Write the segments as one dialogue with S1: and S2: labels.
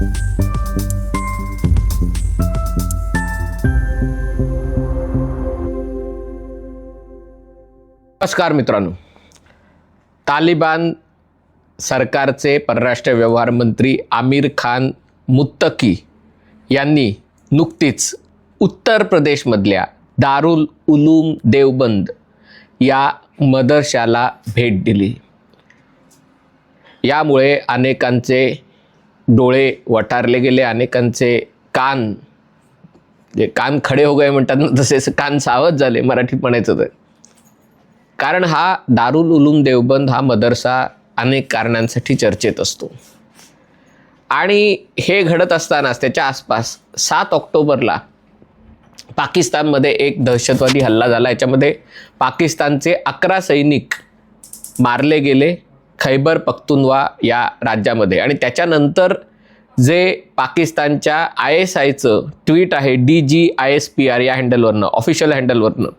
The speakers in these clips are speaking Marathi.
S1: नमस्कार मित्रांनो. तालिबान सरकारचे परराष्ट्र व्यवहार मंत्री आमिर खान मुत्तकी यांनी नुकतीच उत्तर प्रदेशमधल्या दारुल उलूम देवबंद या मदरशाला भेट दिली. यामुळे अनेकांचे डोळे वटारले गेले अनेकांचे कान जे कान खडे हो गए म्हणतात ना तसेच कान सावध झाले मराठीत म्हणायचं तर. कारण हा दारुल उलूम देवबंद हा मदरसा अनेक कारणांसाठी चर्चेत असतो. आणि हे घडत असतानाच त्याच्या आसपास सात ऑक्टोबरला पाकिस्तानमध्ये एक दहशतवादी हल्ला झाला. याच्यामध्ये पाकिस्तानचे अकरा सैनिक मारले गेले. खैबर पख्तुनवा या राज्यामध्ये. आणि त्याच्यानंतर जे पाकिस्तानच्या आय एस आयचं ट्विट आहे D G I S P R या हँडलवरनं ऑफिशियल हँडलवरनं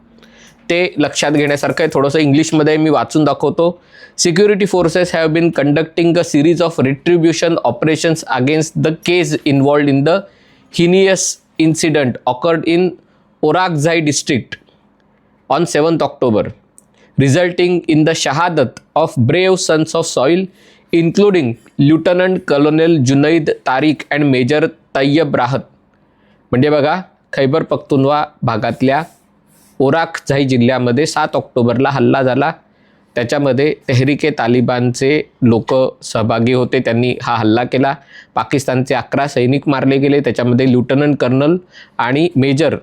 S1: ते लक्षात घेण्यासारखं आहे. थोडंसं इंग्लिशमध्ये मी वाचून दाखवतो. Security forces have been conducting a series of retribution operations against the case involved in the heinous incident occurred in Orakzai district on seventh October. Resulting in the shahadat of brave sons of soil, including Lieutenant Colonel Junaid Tariq and Major Tayyab Rahat म्हणजे बघा खैबर पख्तुनवा भागातल्या ओराखझाई जिल्ह्यामध्ये सात ऑक्टोबरला हल्ला झाला. त्याच्यामध्ये तेहरिके तालिबानचे लोक सहभागी होते त्यांनी हा हल्ला केला. पाकिस्तानचे अकरा सैनिक मारले गेले त्याच्यामध्ये ल्युटनंट कर्नल आणि मेजर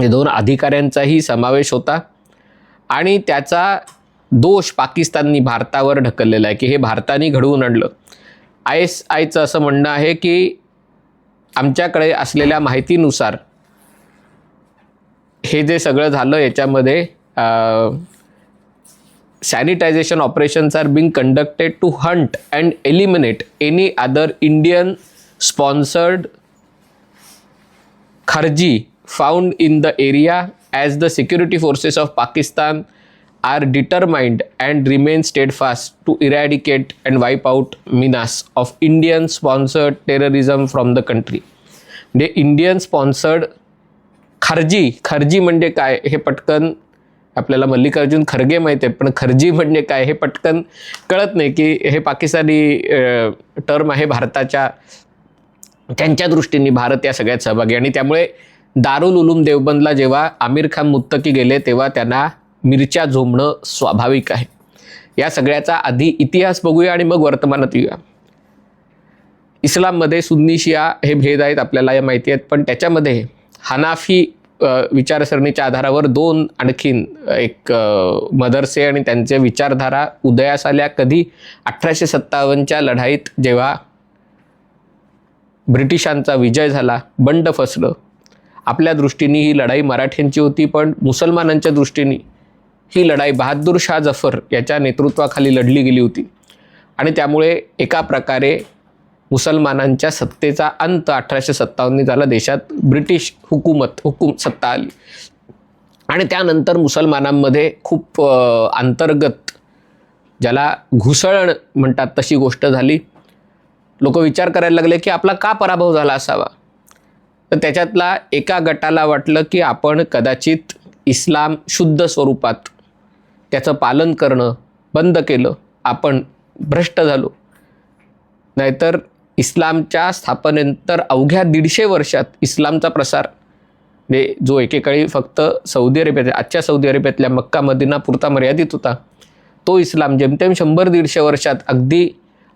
S1: हे दोन अधिकाऱ्यांचाही समावेश होता. आणि त्याचा दोष पाकिस्ताननी भारतावर ढकललेला आहे की हे भारताने घडवून आणलं. आय एस आयचं असं म्हणणं आहे की आमच्याकडे असलेल्या माहितीनुसार हे जे सगळं झालं याच्यामध्ये sanitization operations are being conducted to hunt and eliminate any other Indian sponsored खर्जी found in the area as the security forces of Pakistan are determined and remain steadfast to eradicate and wipe out Minas of Indian sponsored terrorism from the country. म्हणजे इंडियन स्पॉन्सर्ड खर्जी खर्जी म्हणजे काय हे पटकन आपल्याला मल्लिकार्जुन खरगे माहीत आहे पण खर्जी म्हणजे काय हे पटकन कळत नाही की हे पाकिस्तानी टर्म आहे भारताच्या त्यांच्या दृष्टीने भारत या सगळ्यात सहभागी आणि त्यामुळे दारुल उलूम देवबंदला जेव्हा आमिर खान मुत्तकी गेले तेव्हा त्यांना मिरच्या झोमणं स्वाभाविक आहे. या सगळ्याचा आधी इतिहास बघूया आणि मग वर्तमानात येऊया. इस्लाममध्ये सुन्नी शिया हे भेद आहेत आपल्याला या माहिती आहेत पण त्याच्यामध्ये हनाफी विचारसरणीच्या आधारावर दोन आणखीन एक मदरसे आणि त्यांचे विचारधारा उदयास आल्या. कधी? अठराशे सत्तावन्नच्या लढाईत जेव्हा ब्रिटिशांचा विजय झाला बंड फसलं आपल्या दृष्टीने ही लढाई मराठ्यांची होती पण मुसलमानांच्या दृष्टीने ही लढाई बहादूर शाह जफर याच्या नेतृत्वाखाली लढली गेली होती. आणि त्यामुळे एका प्रकारे मुसलमानांच्या सत्तेचा अंत अठराशे सत्तावन्न झाला. देशात ब्रिटिश हुकूमत हुकूम सत्ता आली. आणि त्यानंतर मुसलमानांमध्ये खूप अंतर्गत ज्याला घुसळण म्हणतात तशी गोष्ट झाली. लोक विचार करायला लागले की आपला का पराभव झाला असावा? तर त्याच्यातला एका गटाला वाटलं की आपण कदाचित इस्लाम शुद्ध स्वरूपात त्याचं पालन करणं बंद केलं आपण भ्रष्ट झालो. नाहीतर इस्लामच्या स्थापनेनंतर अवघ्या दीडशे वर्षात इस्लामचा प्रसार म्हणजे जो एकेकाळी फक्त सौदी अरेबियात आजच्या सौदी अरेबियातल्या मक्का मदिना पुरता मर्यादित होता तो इस्लाम जेमतेम शंभर दीडशे वर्षात अगदी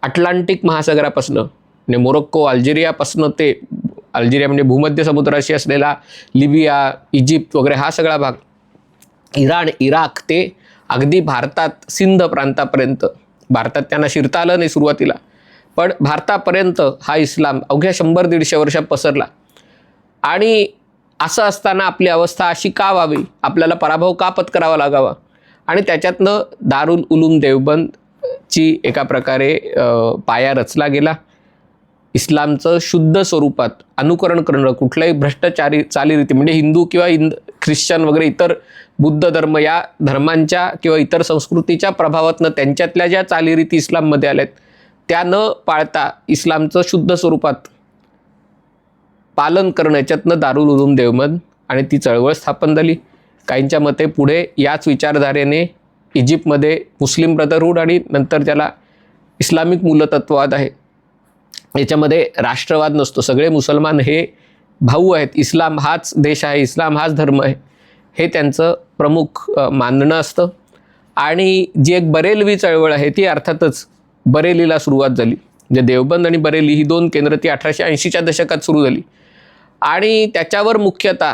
S1: अटलांटिक महासागरापासनं म्हणजे मोरोक्को अल्जेरियापासनं ते अल्जेरिया म्हणजे भूमध्य समुद्राशी असलेला लिबिया इजिप्त वगैरे हा सगळा भाग. इराण इराक ते अगदी भारतात सिंध प्रांतापर्यंत. भारतात त्यांना शिरता आलं नाही सुरुवातीला. पण भारतापर्यंत हा इस्लाम अवघ्या शंभर दीडशे वर्षात पसरला. आणि असं असताना आपली अवस्था अशी का व्हावी? आपल्याला पराभव का पत्करावा लागावा? आणि त्याच्यातनं दारुल उलूम देवबंदची एका प्रकारे पाया रचला गेला. इस्लामचं शुद्ध स्वरूपात अनुकरण करणं कुठल्याही भ्रष्टाचारी चालीरीती म्हणजे हिंदू किंवा हिंद ख्रिश्चन वगैरे इतर बुद्ध धर्म या धर्मांच्या किंवा इतर संस्कृतीच्या प्रभावातनं त्यांच्यातल्या ज्या चालीरीती इस्लाममध्ये आल्या आहेत त्या न पाळता इस्लामचं शुद्ध स्वरूपात पालन करणं याच्यातनं दारुल उलूम देवमन आणि ती चळवळ स्थापन झाली. काहींच्या मते पुढे याच विचारधारेने इजिप्तमध्ये मुस्लिम ब्रदरहूड आणि नंतर त्याला इस्लामिक मूलतत्ववाद आहे याच्यामध्ये राष्ट्रवाद नसतो. सगळे मुसलमान हे भाऊ आहेत. इस्लाम हाच देश आहे इस्लाम हाच धर्म आहे. हे त्यांचं प्रमुख मानणं असतं. आणि जी एक बरेलवी चळवळ आहे ती अर्थातच बरेलीला सुरुवात झाली. म्हणजे देवबंद आणि बरेली ही दोन केंद्र ती अठराशे ऐंशीच्या दशकात सुरू झाली. आणि त्याच्यावर मुख्यतः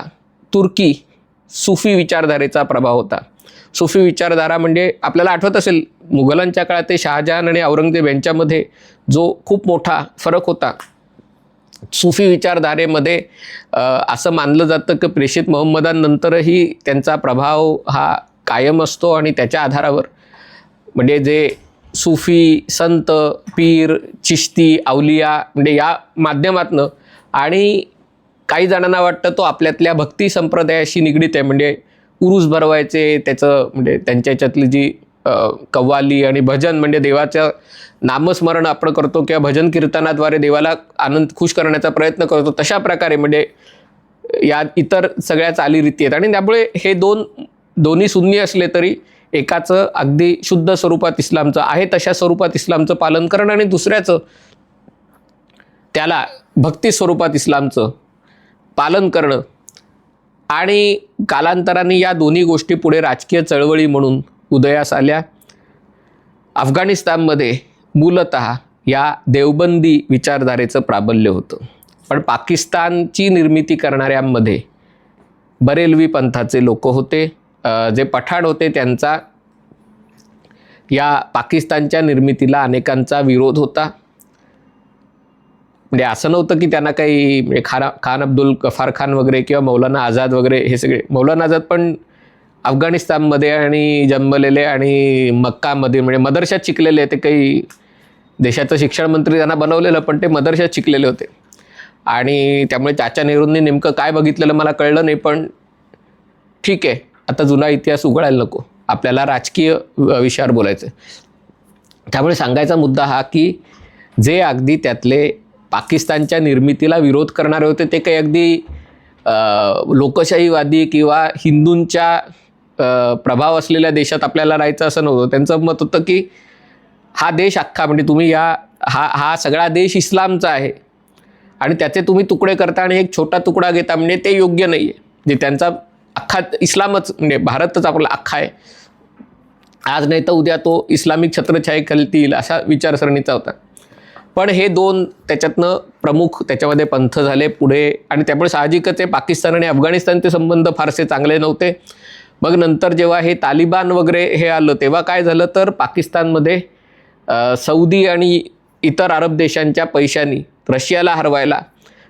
S1: तुर्की सुफी विचारधारेचा प्रभाव होता. सुफी विचारधारा म्हणजे आपल्याला आठवत असेल मुघलांच्या काळात ते शहाजहान आणि औरंगजेब यांच्यामध्ये जो खूप मोठा फरक होता. सुफी विचारधारेमध्ये असं मानलं जातं की प्रेषित मोहम्मदांनंतरही त्यांचा प्रभाव हा कायम असतो आणि त्याच्या आधारावर. म्हणजे जे सुफी संत पीर चिश्ती अवलिया म्हणजे या माध्यमातनं आणि काही जणांना वाटतं तो आपल्यातल्या भक्ती संप्रदायाशी निगडीत आहे. म्हणजे उरूस भरवायचे त्याचं म्हणजे त्यांच्या याच्यातली जी कव्वाली आणि भजन म्हणजे देवाचं नामस्मरण आपण करतो किंवा भजन कीर्तनाद्वारे देवाला आनंद खुश करण्याचा प्रयत्न करतो तशा प्रकारे म्हणजे या इतर सगळ्या चालीरीती आहेत. आणि त्यामुळे हे दोन दोन्ही सुन्नी असले तरी एकाचं अगदी शुद्ध स्वरूपात इस्लामचं आहे तशा स्वरूपात इस्लामचं पालन करणं आणि दुसऱ्याचं त्याला भक्ती स्वरूपात इस्लामचं पालन करणं. आणि कालांतराने या दोन्ही गोष्टी पुढे राजकीय चळवळी म्हणून उदयास आल्या. अफगाणिस्तानमध्ये मूलत या देवबंदी विचारधारेचं प्राबल्य होतं. पण पाकिस्तानची निर्मिती करणाऱ्यांमध्ये बरेलवी पंथाचे लोक होते. जे पठाण होते त्यांचा या पाकिस्तानच्या निर्मितीला अनेकांचा विरोध होता. म्हणजे असं नव्हतं की त्यांना काही म्हणजे खान खान अब्दुल गफार खान वगैरे किंवा मौलाना आझाद वगैरे हे सगळे मौलाना आझाद पण अफगाणिस्तानमध्ये आणि जन्मलेले आणि मक्कामध्ये म्हणजे मदरशात शिकलेले ते काही देशाचं शिक्षण मंत्री त्यांना बनवलेलं पण ते मदरशात शिकलेले होते आणि त्यामुळे चाचा नेहरूंनी नेमकं काय बघितलेलं मला कळलं नाही पण ठीक आहे आता जुना इतिहास उघडायला नको आपल्याला राजकीय विषयावर बोलायचं आहे. त्यामुळे सांगायचा मुद्दा हा की जे अगदी त्यातले पाकिस्तानच्या निर्मितीला विरोध करणारे होते ते काही अगदी लोकशाहीवादी किंवा हिंदूंच्या प्रभाव असलेल्या देशात आपल्याला राहायचं असं नव्हतं. त्यांचं मत होतं की हा देश अख्खा म्हणजे तुम्ही या हा हा सगळा देश इस्लामचा आहे आणि त्याचे तुम्ही तुकडे करता आणि एक छोटा तुकडा घेता म्हणजे ते योग्य नाही आहे जे म्हणजे त्यांचा अख्खा इस्लामच म्हणजे भारतच आपला अख्खा आहे. आज नाही तर उद्या तो इस्लामिक छत्रछाया खालती येईल अशा विचारसरणीचा होता. पण हे दोन त्याच्यातनं प्रमुख त्याच्यामध्ये पंथ झाले पुढे आणि त्यामुळे साहजिकच आहे. पाकिस्तान आणि अफगाणिस्तानचे संबंध फारसे चांगले नव्हते. मग नंतर जेव्हा हे तालिबान वगैरे हे आलं तेव्हा काय झालं तर पाकिस्तानमध्ये सौदी आणि इतर अरब देशांच्या पैशांनी रशियाला हरवायला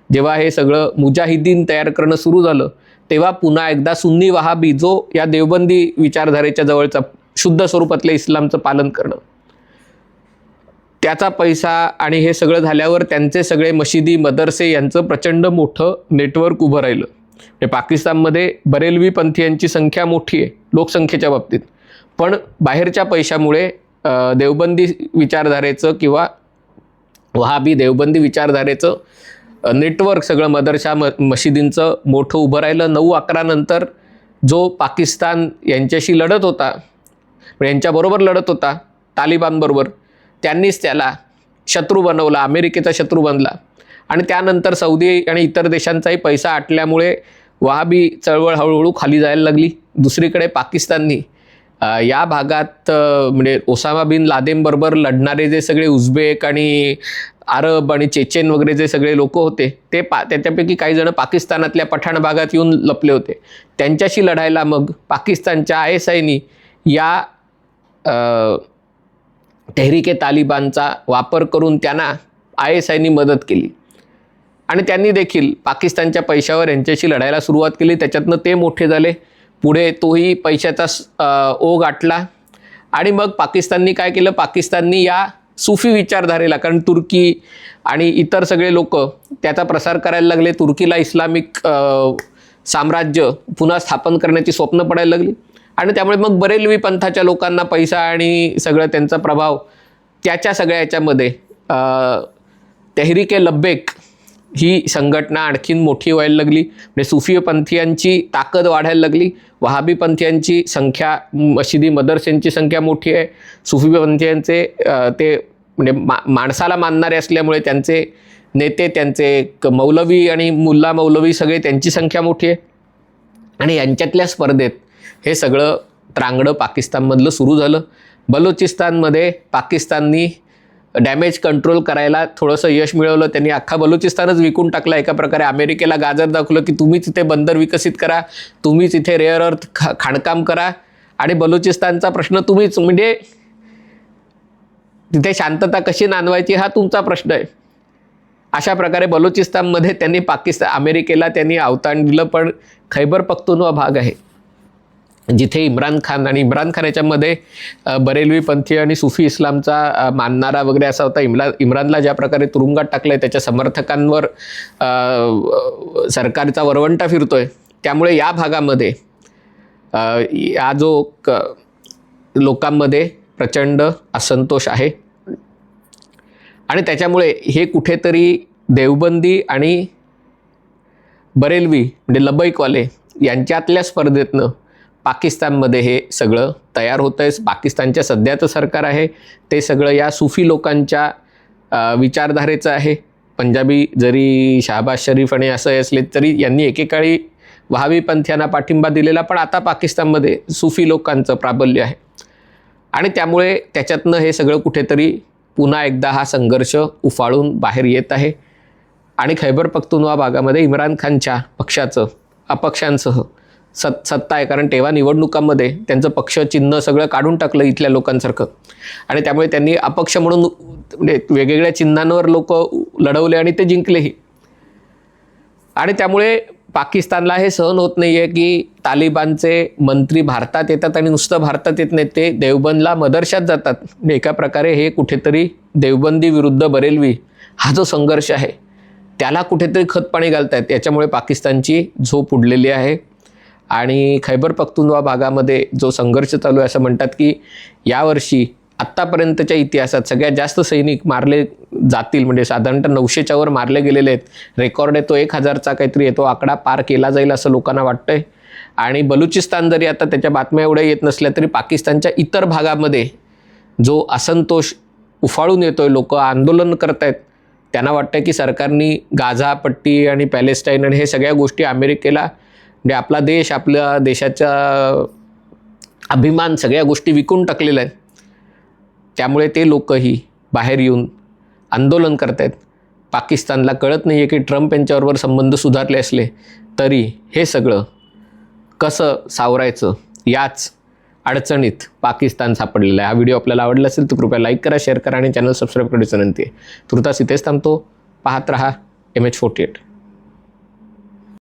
S1: जेव्हा हे सगळं मुजाहिदीन तयार करणं सुरू झालं तेव्हा पुन्हा एकदा सुन्नी वहाबी जो या देवबंदी विचारधारेच्या जवळचा शुद्ध स्वरूपातल्या इस्लामचं पालन करणं. त्याचा पैसा आणि हे सगळं झाल्यावर त्यांचे सगळे मशिदी मदरसे यांचं प्रचंड मोठं नेटवर्क उभं राहिलं. म्हणजे पाकिस्तानमध्ये बरेलवी पंथीयांची संख्या मोठी आहे लोकसंख्येच्या बाबतीत. पण बाहेरच्या पैशामुळे देवबंदी विचारधारेचं किंवा वहाबी देवबंदी विचारधारेचं नेटवर्क सगळं मदरशा म मशिदींचं मोठं उभं राहिलं. नऊ अकरा नंतर जो पाकिस्तान यांच्याशी लढत होता यांच्याबरोबर लढत होता तालिबानबरोबर त्यांनीच त्याला शत्रू बनवला अमेरिकेचा शत्रू बनला. आणि त्यानंतर सौदी आणि इतर देशांचाही पैसा आटल्यामुळे वहाबी चळवळ हळूहळू खाली जायला लागली. दुसरीकडे पाकिस्ताननी या भागात म्हणजे ओसामा बिन लादेनबरोबर लढणारे जे सगळे उझबेक आणि अरब आणि चेचेन वगैरे जे सगळे लोक होते ते पा त्याच्यापैकी काही जण पाकिस्तानातल्या पठाण भागात येऊन लपले होते. त्यांच्याशी लढायला मग पाकिस्तानच्या आय एस आयनी या तेहरीके तालिबानचा वापर करून त्यांना आय एस आयनी मदत केली. आणि त्यांनी देखील पाकिस्तानच्या पैशावर यांच्याशी लढायला सुरुवात केली. त्याच्यातनं ते मोठे झाले. पुढे तोही पैशाचा स- गाठला आणि मग पाकिस्ताननी काय केलं? पाकिस्ताननी या सुफी विचारधारेला कारण तुर्की आणि इतर सगळे लोक त्याचा प्रसार करायला लागले. तुर्कीला इस्लामिक साम्राज्य पुन्हा स्थापन करण्याची स्वप्न पडायला लागली. आणि त्यामुळे मग बरेलवी पंथाच्या लोकांना पैसा आणि सगळं त्यांचा प्रभाव त्याच्या सगळ्या याच्यामध्ये तेहरिके लब्बेक ही संघटना आणखीन मोठी व्हायला लागली. म्हणजे सुफी पंथीयांची ताकद वाढायला लागली. वहाबी पंथीयांची संख्या मशिदी मदरसेंची संख्या मोठी आहे. सुफी पंथीयांचे ते म्हणजे मा माणसाला मानणारे असल्यामुळे त्यांचे नेते त्यांचे क- मौलवी आणि मुल्ला मौलवी सगळे त्यांची संख्या मोठी आहे. आणि यांच्यातल्या स्पर्धेत हे सगळं त्रांगडं पाकिस्तानमधलं सुरू झालं. बलुचिस्तानमध्ये पाकिस्ताननी डॅमेज कंट्रोल करायला थोडंसं यश मिळवलं. त्यांनी अख्खा बलुचिस्तानच विकून टाकला. एका प्रकारे अमेरिकेला गाजर दाखवलं की तुम्हीच इथे बंदर विकसित करा. तुम्हीच इथे रेअर अर्थ खा खाणकाम करा. आणि बलुचिस्तानचा प्रश्न तुम्हीच म्हणजे तिथे शांतता कशी नांदवायची हा तुमचा प्रश्न आहे. अशा प्रकारे बलुचिस्तानमध्ये त्यांनी पाकिस्तान अमेरिकेला त्यांनी अवताण दिलं पण खैबर पख्तुनवा भाग आहे. जिथे इम्रान खान आणि इम्रान खान याच्यामध्ये बरेलवी पंथी आणि सुफी इस्लामचा मानणारा वगैरे असा होता. इम्रा इम्रानला ज्या प्रकारे तुरुंगात टाकलंय त्याच्या समर्थकांवर सरकारचा वरवंटा फिरतोय. त्यामुळे या भागामध्ये या जो क लोकांमध्ये प्रचंड असंतोष आहे. आणि त्याच्यामुळे हे कुठेतरी देवबंदी आणि बरेलवी म्हणजे लबैकवाले यांच्यातल्या स्पर्धेतनं पाकिस्तानमध्ये हे सगळं तयार होतं आहे. पाकिस्तानच्या सध्याचं सरकार आहे. ते सगळं या सुफी लोकांच्या विचारधारेचं आहे. पंजाबी जरी शहाबाज शरीफ आणि असं असले तरी यांनी एकेकाळी वहावी पंथ्यांना पाठिंबा दिलेला पण आता पाकिस्तानमध्ये सुफी लोकांचं प्राबल्य आहे. आणि त्यामुळे त्याच्यातनं हे सगळं कुठेतरी पुन्हा एकदा हा संघर्ष उफाळून बाहेर येत आहे. आणि खैबर पख्तुनवा भागामध्ये इम्रान खानच्या पक्षाचं अपक्षांसह सत् सत्ता आहे. कारण तेव्हा निवडणुकांमध्ये त्यांचं पक्ष चिन्ह सगळं काढून टाकलं इथल्या लोकांसारखं. आणि त्यामुळे त्यांनी अपक्ष म्हणून म्हणजे वेगवेगळ्या चिन्हांवर लोक लढवले आणि ते जिंकलेही. आणि त्यामुळे पाकिस्तानला हे सहन होत नाही आहे की तालिबानचे मंत्री भारतात येतात आणि नुसतं भारतात येत नाहीत ते देवबंदला मदरशात जातात. म्हणजे एका प्रकारे हे कुठेतरी देवबंदी विरुद्ध बरेलवी हा जो संघर्ष आहे त्याला कुठेतरी खतपाणी घालतायत. याच्यामुळे पाकिस्तानची झोप उडलेली आहे. आणि खैबर पख्तुनवा भागामध्ये जो संघर्ष चालू आहे असं म्हणतात की यावर्षी आत्तापर्यंतच्या इतिहासात सगळ्यात जास्त सैनिक मारले जातील म्हणजे साधारणतः नऊशेच्या वर मारले गेलेले आहेत. रेकॉर्ड आहे तो एक हजारचा काहीतरी येतो आकडा पार केला जाईल असं लोकांना वाटतंय. आणि बलुचिस्तान जरी आता त्याच्या बातम्या एवढ्या येत नसल्या तरी पाकिस्तानच्या इतर भागामध्ये जो असंतोष उफाळून येतोय लोक आंदोलन करत आहेत त्यांना वाटतं की सरकारनी गाझा पट्टी आणि पॅलेस्टाईन आणि हे सगळ्या गोष्टी अमेरिकेला म्हणजे आपला देश आपल्या देशाचा अभिमान सगळ्या गोष्टी विकून टाकलेल्या आहेत. त्यामुळे ते लोकही बाहेर येऊन आंदोलन करत आहेत पाकिस्तानला कळत नाही आहे की ट्रम्प यांच्याबरोबर संबंध सुधारले असले तरी हे सगळं कसं सावरायचं याच अडचणीत पाकिस्तान सापडलेलं आहे. हा व्हिडिओ आपल्याला आवडला असेल तर कृपया लाईक करा शेअर करा आणि चॅनल सबस्क्राईब करायची विनंती आहे. तुर्तास इथेच थांबतो. पाहत रहा एम एच फोर्टी एट